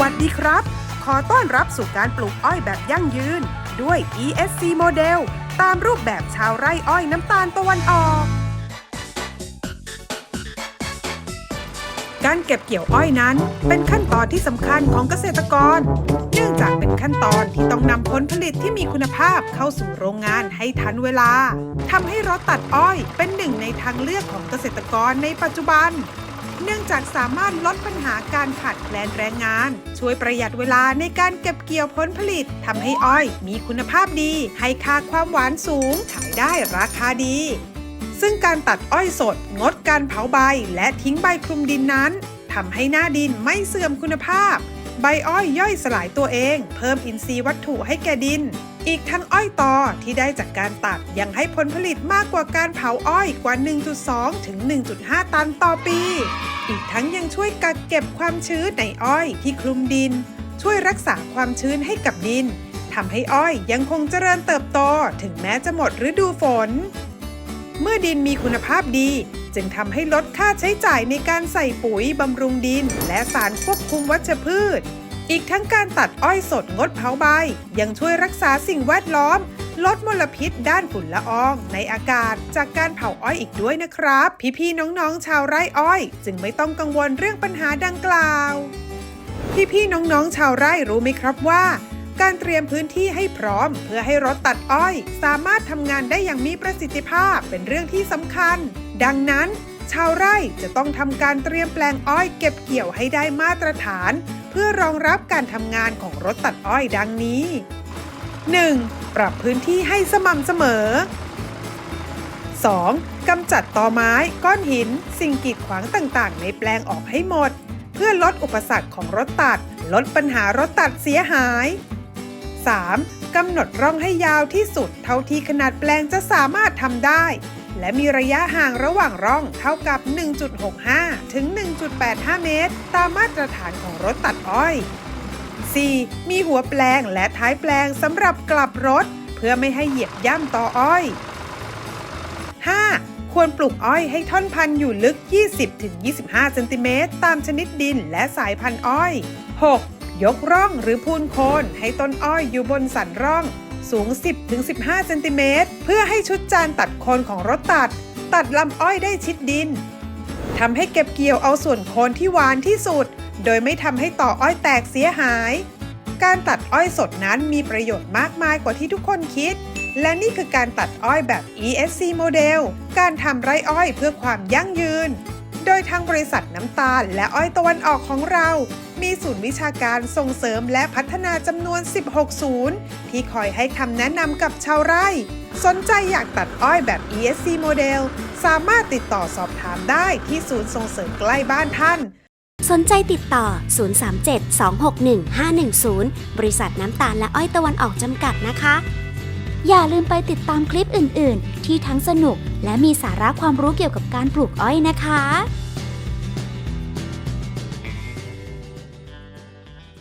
วัสดีครับ ขอต้อนรับสู่การปลูกอ้อยแบบยั่งยืน ด้วย ESC โมเดลตามรูปแบบชาวไร่อ้อยน้ำตาลตะวันออก การเก็บเกี่ยวอ้อยนั้น เป็นขั้นตอนที่สำคัญของเกษตรกร เนื่องจากเป็นขั้นตอนที่ต้องนำผลผลิตที่มีคุณภาพเข้าสู่โรงงานให้ทันเวลาทำให้รถตัดอ้อยเป็นหนึ่งในทางเลือกของเกษตรกรในปัจจุบัน เนื่องจากสามารถลดปัญหาการขาดแคลนแรงงาน ช่วยประหยัดเวลาในการเก็บเกี่ยวผลผลิตทำให้อ้อยมีคุณภาพดี ให้ค่าความหวานสูง ขายได้ราคาดี ซึ่งการตัดอ้อยสด งดการเผาใบและทิ้งใบคลุมดินนั้นทำให้หน้าดินไม่เสื่อมคุณภาพ ใบอ้อยย่อยสลายตัวเอง เพิ่มอินทรีย์วัตถุให้แก่ดิน อีกทั้งอ้อยตอที่ได้จากการตัดยังให้ผลผลิตมากกว่าการเผาอ้อยกว่า 1.2 ถึง 1.5 ตันต่อปี อีกทั้งยังช่วยกักเก็บความชื้นในอ้อยที่คลุมดิน ช่วยรักษาความชื้นให้กับดินทำให้อ้อยยังคงเจริญเติบโตถึงแม้จะหมดฤดูฝน เมื่อดินมีคุณภาพดี จึงทำให้ลดค่าใช้จ่ายในการใส่ปุ๋ยบำรุงดิน และสารควบคุมวัชพืช อีกทั้งการตัดอ้อยสดงดเผาใบ ยังช่วยรักษาสิ่งแวดล้อม ลดมลพิษด้านฝุ่นละออง ในอากาศจากการเผาอ้อยอีกด้วยนะครับ พี่ๆน้องๆชาวไร่อ้อย จึงไม่ต้องกังวลเรื่องปัญหาดังกล่าว พี่ๆน้องๆชาวไร่รู้ไหมครับว่าการเตรียมพื้นที่ให้พร้อม เพื่อให้รถตัดอ้อย สามารถทำงานได้อย่างมีประสิทธิภาพเป็นเรื่องที่สำคัญ ดังนั้น ชาวไร่จะต้องทำการเตรียมแปลงอ้อยเก็บเกี่ยวให้ได้มาตรฐาน เพื่อรองรับการทำงานของรถตัดอ้อยดังนี้ 1. ปรับพื้นที่ให้สม่ำเสมอ 2. กำจัดตอไม้ก้อนหิน สิ่งกีดขวางต่างๆ ในแปลงออกให้หมด เพื่อลดอุปสรรคของรถตัด ลดปัญหารถตัดเสียหาย 3. กำหนดร่องให้ยาวที่สุดเท่าที่ขนาดแปลงจะสามารถทำได้ และมีระยะห่างระหว่างร่องเท่ากับ 1.65 ถึง 1.85 เมตร ตามมาตรฐานของรถตัดอ้อย 4. มีหัวแปลงและท้ายแปลงสำหรับกลับรถ เพื่อไม่ให้เหยียบย่ำต่ออ้อย 5. ควรปลูกอ้อยให้ท่อนพันธุ์อยู่ลึก 20-25 เซนติเมตรตามชนิดดินและสายพันธุ์อ้อย 6. ยกร่องหรือพูนโคนให้ต้นอ้อยอยู่บนสันร่อง สูง 10-15 เซนติเมตร เพื่อให้ชุดจานตัดโคนของรถตัด ตัดลำอ้อยได้ชิดดินทำให้เก็บเกี่ยวเอาส่วนโคนที่หวานที่สุด โดยไม่ทำให้ต่ออ้อยแตกเสียหาย การตัดอ้อยสดนั้นมีประโยชน์มากมายกว่าที่ทุกคนคิด และนี่คือการตัดอ้อยแบบ ESC โมเดล การทำไร่อ้อยเพื่อความยั่งยืน โดยทางบริษัทน้ำตาลและอ้อยตะวันออกของเรา มีศูนย์วิชาการส่งเสริมและพัฒนาจำนวน 16 ศูนย์ ที่คอยให้คำแนะนำกับชาวไร่ สนใจอยากตัดอ้อยแบบ ESC โมเดล สามารถติดต่อสอบถามได้ที่ศูนย์ส่งเสริมใกล้บ้านท่าน สนใจติดต่อ 037-261-510 บริษัทน้ำตาลและอ้อยตะวันออกจำกัดนะคะ อย่าลืมไปติดตามคลิปอื่น ๆ ที่ทั้งสนุกและมีสาระความรู้เกี่ยวกับการปลูกอ้อยนะคะ